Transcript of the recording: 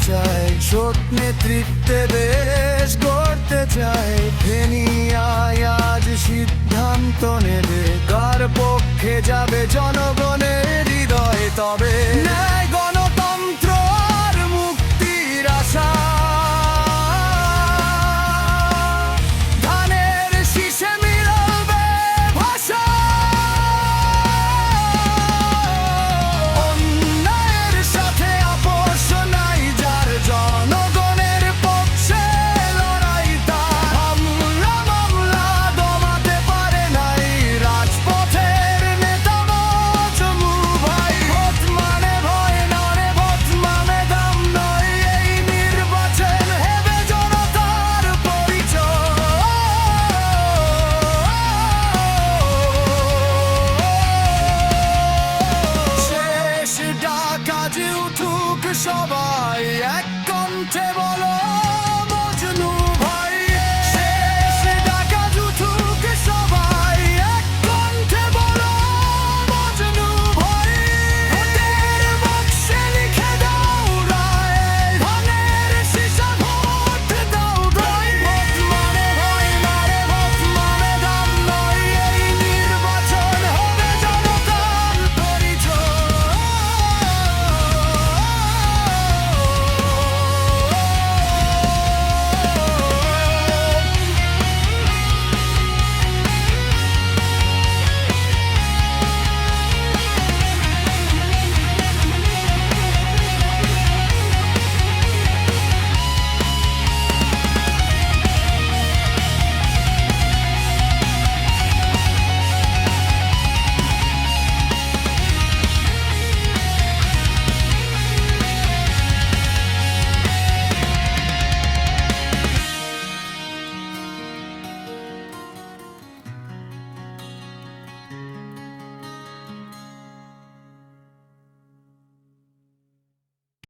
চায় সৎ নেতৃত্বে দেশ গড়তে চায় ফেনিয়ায় আজ সিদ্ধান্ত নেবে কার পক্ষে যাবে